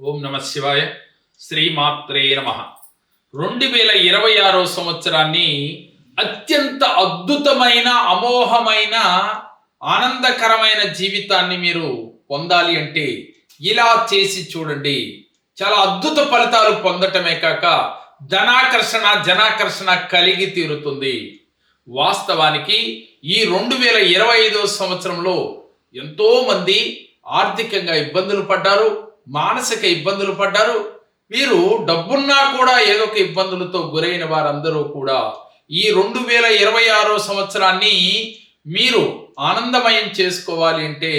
ఓం నమ శివాయ. శ్రీమాత్రే నమ. రెండు వేల ఇరవై ఆరో సంవత్సరాన్ని అత్యంత అద్భుతమైన అమోఘమైన ఆనందకరమైన జీవితాన్ని మీరు పొందాలి అంటే ఇలా చేసి చూడండి. చాలా అద్భుత ఫలితాలు పొందటమే కాక ధనాకర్షణ జనాకర్షణ కలిగి తీరుతుంది. వాస్తవానికి ఈ రెండు వేల ఇరవై ఐదో సంవత్సరంలో ఎంతోమంది ఆర్థికంగా ఇబ్బందులు పడ్డారు. మానసిక ఇబ్బందులు పడ్డారు. వీరు డబ్బున్నా కూడా ఏదో ఒక ఇబ్బందులతో గురైన వారందరూ కూడా ఈ రెండు వేల ఇరవై ఆరో సంవత్సరాన్ని మీరు ఆనందమయం చేసుకోవాలి అంటే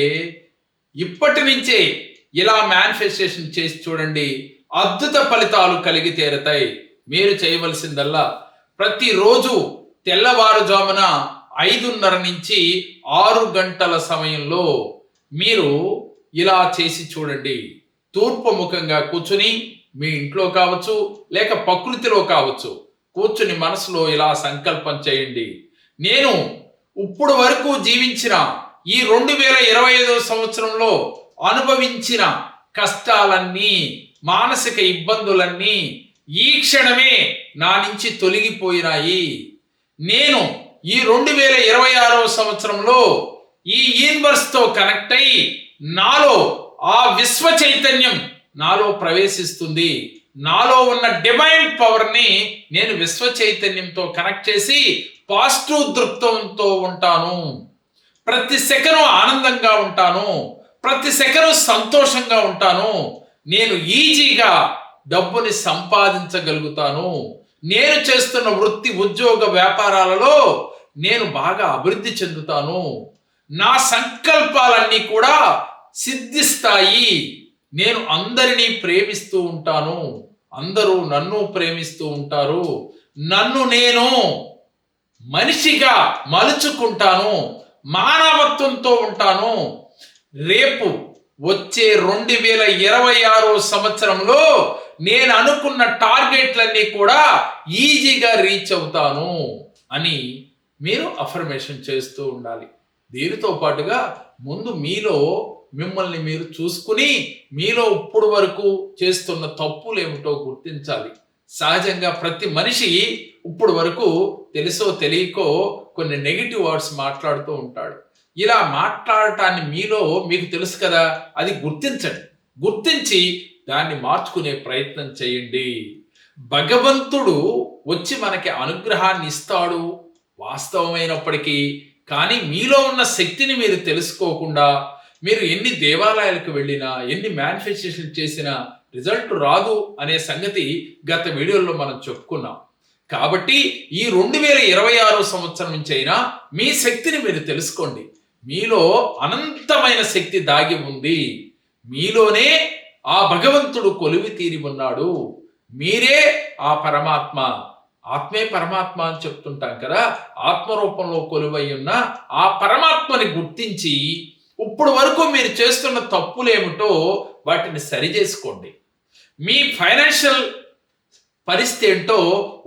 ఇప్పటి నుంచే ఇలా మేనిఫెస్టేషన్ చేసి చూడండి. అద్భుత ఫలితాలు కలిగి తీరతాయి. మీరు చేయవలసిందల్లా ప్రతిరోజు తెల్లవారుజామున ఐదున్నర నుంచి ఆరు గంటల సమయంలో మీరు ఇలా చేసి చూడండి. తూర్పు ముఖంగా కూర్చుని మీ ఇంట్లో కావచ్చు లేక ప్రకృతిలో కావచ్చు కూర్చుని మనసులో ఇలా సంకల్పం చేయండి. నేను ఇప్పుడు వరకు జీవించిన ఈ రెండు వేల ఇరవై ఐదవ సంవత్సరంలో అనుభవించిన కష్టాలన్నీ మానసిక ఇబ్బందులన్నీ ఈ క్షణమే నా నుంచి తొలగిపోయినాయి. నేను ఈ రెండు వేల ఇరవై ఆరవ సంవత్సరంలో ఈ యూనివర్స్తో కనెక్ట్ అయి నాలో ఆ విశ్వ చైతన్యం నాలో ప్రవేశిస్తుంది. నాలో ఉన్న డివైన్ పవర్ని నేను విశ్వ చైతన్యంతో కనెక్ట్ చేసి పాజిటివ్ దృక్పథంతో ఉంటాను. ప్రతి సెకను ఆనందంగా ఉంటాను. ప్రతి సెకను సంతోషంగా ఉంటాను. నేను ఈజీగా డబ్బుని సంపాదించగలుగుతాను. నేను చేస్తున్న వృత్తి ఉద్యోగ వ్యాపారాలలో నేను బాగా అభివృద్ధి చెందుతాను. నా సంకల్పాలన్నీ కూడా సిద్ధిస్తాయి. నేను అందరినీ ప్రేమిస్తూ ఉంటాను. అందరూ నన్ను ప్రేమిస్తూ ఉంటారు. నన్ను నేను మనిషిగా మలుచుకుంటాను. మానవత్వంతో ఉంటాను. రేపు వచ్చే రెండు వేల ఇరవై ఆరో సంవత్సరంలో నేను అనుకున్న టార్గెట్లన్నీ కూడా ఈజీగా రీచ్ అవుతాను అని మీరు అఫర్మేషన్ చేస్తూ ఉండాలి. దీనితో పాటుగా ముందు మీలో మిమ్మల్ని మీరు చూసుకుని మీలో ఇప్పుడు వరకు చేస్తున్న తప్పులు ఏమిటో గుర్తించాలి. సహజంగా ప్రతి మనిషి ఇప్పుడు వరకు తెలుసో తెలియకో కొన్ని నెగిటివ్ వర్డ్స్ మాట్లాడుతూ ఉంటాడు. ఇలా మాట్లాడటాన్ని మీలో మీకు తెలుసు కదా అది గుర్తించండి. గుర్తించి దాన్ని మార్చుకునే ప్రయత్నం చేయండి. భగవంతుడు వచ్చి మనకి అనుగ్రహాన్ని ఇస్తాడు వాస్తవమైనప్పటికీ కానీ మీలో ఉన్న శక్తిని మీరు తెలుసుకోకుండా మీరు ఎన్ని దేవాలయాలకు వెళ్ళినా ఎన్ని మేనిఫెస్టేషన్ చేసినా రిజల్ట్ రాదు అనే సంగతి గత వీడియోలో మనం చెప్పుకున్నాం. కాబట్టి ఈ రెండు వేల ఇరవై ఆరో సంవత్సరం నుంచి అయినా మీ శక్తిని మీరు తెలుసుకోండి. మీలో అనంతమైన శక్తి దాగి ఉంది. మీలోనే ఆ భగవంతుడు కొలువి తీరి ఉన్నాడు. మీరే ఆ పరమాత్మ. ఆత్మే పరమాత్మ అని చెప్తుంటాం కదా. ఆత్మరూపంలో కొలువై ఉన్న ఆ పరమాత్మని గుర్తించి ఇప్పుడు వరకు మీరు చేస్తున్న తప్పులేమిటో వాటిని సరి చేసుకోండి మీ ఫైనాన్షియల్ పరిస్థితి ఏంటో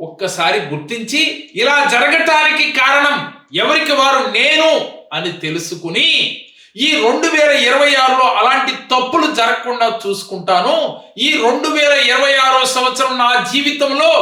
ఒక్కసారి గుర్తించి ఇలా జరగటానికి కారణం ఎవరికి వారు నేను అని తెలుసుకుని ఈ రెండు వేల ఇరవై ఆరులో అలాంటి తప్పులు జరగకుండా చూసుకుంటాను. ఈ రెండు వేల ఇరవై ఆరో సంవత్సరం నా జీవితంలో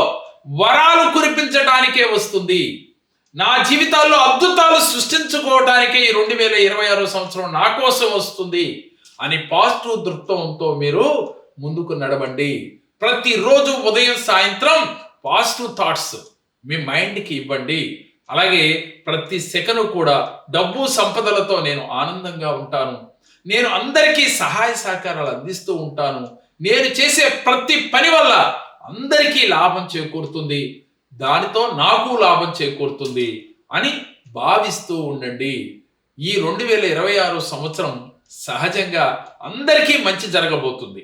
వరాలు కురిపించడానికే వస్తుంది. నా జీవితాల్లో అద్భుతాలు సృష్టించుకోవడానికి ఈ రెండు వేల ఇరవై ఆరో సంవత్సరం నా కోసం వస్తుంది అని పాజిటివ్ దృక్పథంతో మీరు ముందుకు నడవండి. ప్రతిరోజు ఉదయం సాయంత్రం పాజిటివ్ థాట్స్ మీ మైండ్కి ఇవ్వండి. అలాగే ప్రతి సెకను కూడా డబ్బు సంపదలతో నేను ఆనందంగా ఉంటాను. నేను అందరికీ సహాయ సహకారాలు అందిస్తూ ఉంటాను. నేను చేసే ప్రతి పని వల్ల అందరికీ లాభం చేకూరుతుంది. దానితో నాకు లాభం చేకూరుతుంది అని భావిస్తూ ఉండండి. ఈ రెండు వేల ఇరవై ఆరు సంవత్సరం సహజంగా అందరికీ మంచి జరగబోతుంది.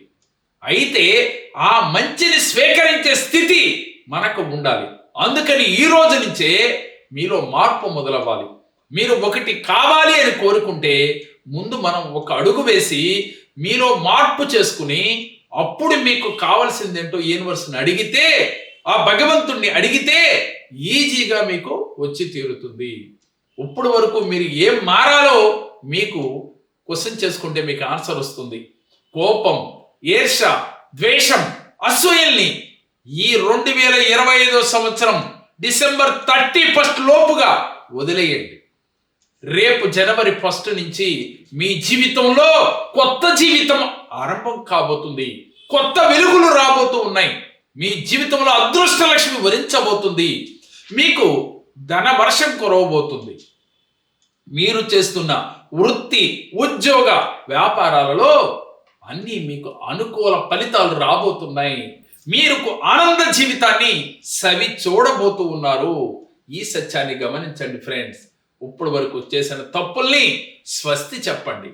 అయితే ఆ మంచిని స్వీకరించే స్థితి మనకు ఉండాలి. అందుకని ఈ రోజు నుంచే మీలో మార్పు మొదలవ్వాలి. మీరు ఒకటి కావాలి అని కోరుకుంటే ముందు మనం ఒక అడుగు వేసి మీలో మార్పు చేసుకుని అప్పుడు మీకు కావాల్సిందేంటో యూనివర్స్ని అడిగితే ఆ భగవంతుణ్ణి అడిగితే ఈజీగా మీకు వచ్చి తీరుతుంది. ఇప్పుడు వరకు మీరు ఏం మారాలో మీకు క్వశ్చన్ చేసుకుంటే మీకు ఆన్సర్ వస్తుంది. కోపం ఈర్ష ద్వేషం అసూయల్ని ఈ రెండు వేల ఇరవై ఐదో సంవత్సరం డిసెంబర్ థర్టీ ఫస్ట్ లోపుగా వదిలేయండి. రేపు జనవరి ఫస్ట్ నుంచి మీ జీవితంలో కొత్త జీవితం ఆరంభం కాబోతుంది. కొత్త వెలుగులు రాబోతూ ఉన్నాయి. మీ జీవితంలో అదృష్ట లక్ష్మి వరించబోతుంది. మీకు ధన వర్షం కురవబోతుంది. మీరు చేస్తున్న వృత్తి ఉద్యోగ వ్యాపారాలలో అన్నీ మీకు అనుకూల ఫలితాలు రాబోతున్నాయి. మీరు ఆనంద జీవితాన్ని సవి చూడబోతూ ఉన్నారు. ఈ సత్యాన్ని గమనించండి ఫ్రెండ్స్. ఇప్పుడు వరకు చేసిన తప్పుల్ని స్వస్తి చెప్పండి.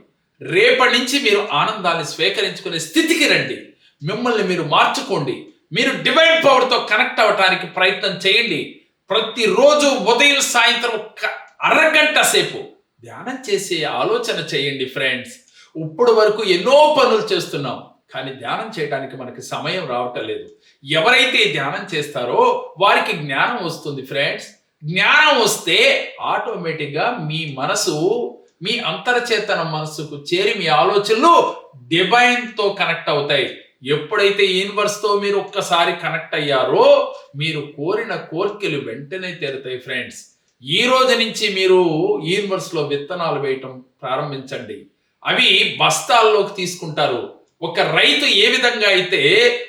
రేపటి నుంచి మీరు ఆనందాన్ని స్వీకరించుకునే స్థితికి రండి. మిమ్మల్ని మీరు మార్చుకోండి. మీరు డివైన్ పవర్తో కనెక్ట్ అవ్వటానికి ప్రయత్నం చేయండి. ప్రతిరోజు ఉదయం సాయంత్రం ఒక అరగంట సేపు ధ్యానం చేసే ఆలోచన చేయండి ఫ్రెండ్స్ ఇప్పుడు వరకు ఎన్నో పనులు చేస్తున్నాం కానీ ధ్యానం చేయడానికి మనకి సమయం రావటం లేదు. ఎవరైతే ధ్యానం చేస్తారో వారికి జ్ఞానం వస్తుంది ఫ్రెండ్స్ జ్ఞానం వస్తే ఆటోమేటిక్గా మీ మనసు మీ అంతర్చేతన మనసుకు చేరి మీ ఆలోచనలు డివైన్తో కనెక్ట్ అవుతాయి. ఎప్పుడైతే యూనివర్స్తో మీరు ఒక్కసారి కనెక్ట్ అయ్యారో మీరు కోరిన కోరికలు వెంటనే తెరుతాయి ఫ్రెండ్స్ ఈ రోజు నుంచి మీరు యూనివర్స్లో విత్తనాలు వేయటం ప్రారంభించండి. అవి బస్తాల్లోకి తీసుకుంటారు. ఒక రైతు ఏ విధంగా అయితే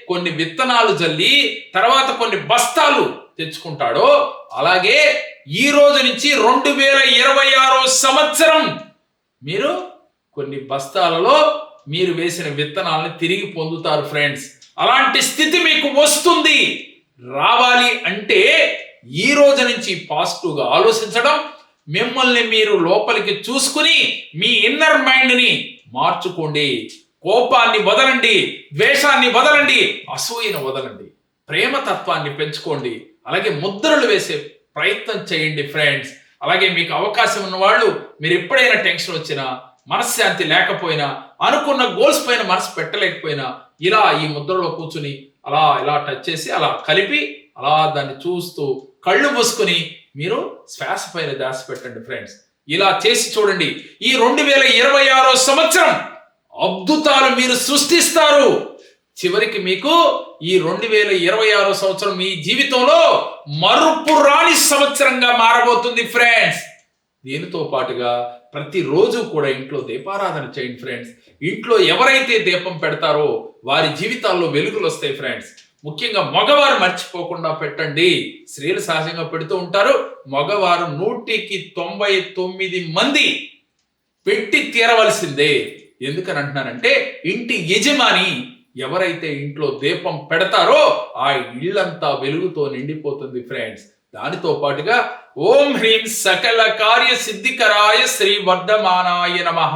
కొన్ని విత్తనాలు జల్లి తర్వాత కొన్ని బస్తాలు తెచ్చుకుంటాడో అలాగే ఈ రోజు నుంచి రెండు వేల ఇరవై ఆరో సంవత్సరం మీరు కొన్ని బస్తాలలో మీరు వేసిన విత్తనాలను తిరిగి పొందుతారు ఫ్రెండ్స్ అలాంటి స్థితి మీకు వస్తుంది. రావాలి అంటే ఈ రోజు నుంచి పాజిటివ్గా ఆలోచించడం మిమ్మల్ని మీరు లోపలికి చూసుకుని మీ ఇన్నర్ మైండ్ని మార్చుకోండి. కోపాన్ని వదలండి ద్వేషాన్ని వదలండి అసూయను వదలండి. ప్రేమ తత్వాన్ని పెంచుకోండి. అలాగే ముద్రలు వేసే ప్రయత్నం చేయండి ఫ్రెండ్స్ అలాగే మీకు అవకాశం ఉన్న వాళ్ళు మీరు ఎప్పుడైనా టెన్షన్ వచ్చినా మనశ్శాంతి లేకపోయినా అనుకున్న గోల్స్ పైన మనసు పెట్టలేకపోయినా ఇలా ఈ ముద్రలో కూర్చుని అలా ఇలా టచ్ చేసి అలా కలిపి అలా దాన్ని చూస్తూ కళ్ళు మూసుకుని మీరు శ్వాస పైన దాసి పెట్టండి ఫ్రెండ్స్ ఇలా చేసి చూడండి. ఈ రెండు వేల ఇరవై ఆరో సంవత్సరం అద్భుతాలు మీరు సృష్టిస్తారు. చివరికి మీకు ఈ రెండు వేల ఇరవై ఆరో సంవత్సరం మీ జీవితంలో మరుపు రాని సంవత్సరంగా మారబోతుంది ఫ్రెండ్స్ దీనితో పాటుగా ప్రతిరోజు కూడా ఇంట్లో దీపారాధన చేయండి ఫ్రెండ్స్. ఇంట్లో ఎవరైతే దీపం పెడతారో వారి జీవితాల్లో వెలుగులు వస్తాయి ఫ్రెండ్స్. ముఖ్యంగా మగవారు మర్చిపోకుండా పెట్టండి. స్త్రీలు సహజంగా పెడుతూ ఉంటారు. మగవారు నూటికి తొంభై తొమ్మిది మంది పెట్టి తీరవలసిందే. ఎందుకని అంటున్నానంటే ఇంటి యజమాని ఎవరైతే ఇంట్లో దీపం పెడతారో ఆ ఇళ్ళంతా వెలుగుతో నిండిపోతుంది ఫ్రెండ్స్. దానితో పాటుగా ఓం హ్రీం సకల కార్య సిద్ధికరాయ శ్రీ వర్ధమానాయ నమః.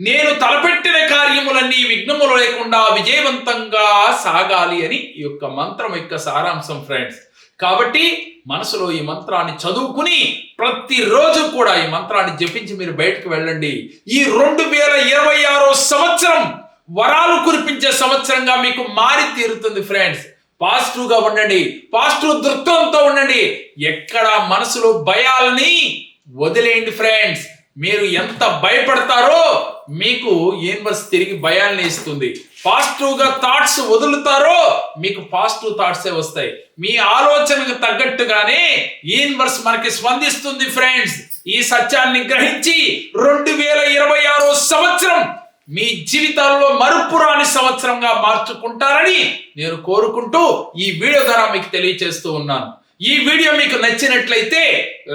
నేను తలపెట్టిన కార్యములన్నీ విఘ్నములు లేకుండా విజయవంతంగా సాగాలి అని ఈ యొక్క మంత్రం యొక్క సారాంశం ఫ్రెండ్స్ కాబట్టి మనసులో ఈ మంత్రాన్ని చదువుకుని ప్రతిరోజు కూడా ఈ మంత్రాన్ని జపించి మీరు బయటకు వెళ్ళండి. ఈ రెండు వేల ఇరవై ఆరో సంవత్సరం వరాలు కురిపించే సంవత్సరంగా మీకు మారి తీరుతుంది ఫ్రెండ్స్ పాజిటివ్గా ఉండండి పాజిటివ్ దృక్పథంతో ఉండండి. ఎక్కడ మనసులో భయాలని వదిలేయండి ఫ్రెండ్స్. మీరు ఎంత భయపడతారో మీకు యూనివర్స్ తిరిగి భయాల్ని ఇస్తుంది. పాజిటివ్గా థాట్స్ వదులుతారో మీకు పాజిటివ్ థాట్సే వస్తాయి. మీ ఆలోచనకు తగ్గట్టుగానే యూనివర్స్ మనకి స్పందిస్తుంది ఫ్రెండ్స్. ఈ సత్యాన్ని గ్రహించి రెండు వేల ఇరవై ఆరో సంవత్సరం మీ జీవితాల్లో మరుపురాని సంవత్సరంగా మార్చుకుంటారని నేను కోరుకుంటూ ఈ వీడియో ద్వారా మీకు తెలియచేస్తూ ఉన్నాను. ఈ వీడియో మీకు నచ్చినట్లయితే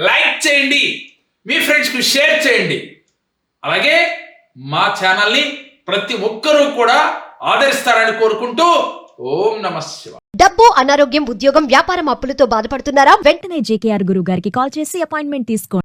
లైక్ చేయండి మీ ఫ్రెండ్స్కి షేర్ చేయండి. అలాగే మా ఛానల్ని ప్రతి ఒక్కరూ కూడా ఆదరిస్తారని కోరుకుంటూ ఓం నమ శివ డబ్బు అనారోగ్యం ఉద్యోగం వ్యాపారం అప్పులతో బాధపడుతున్నారా? వెంటనే జేకేఆర్ గురువు గారికి కాల్ చేసి అపాయింట్మెంట్ తీసుకోండి.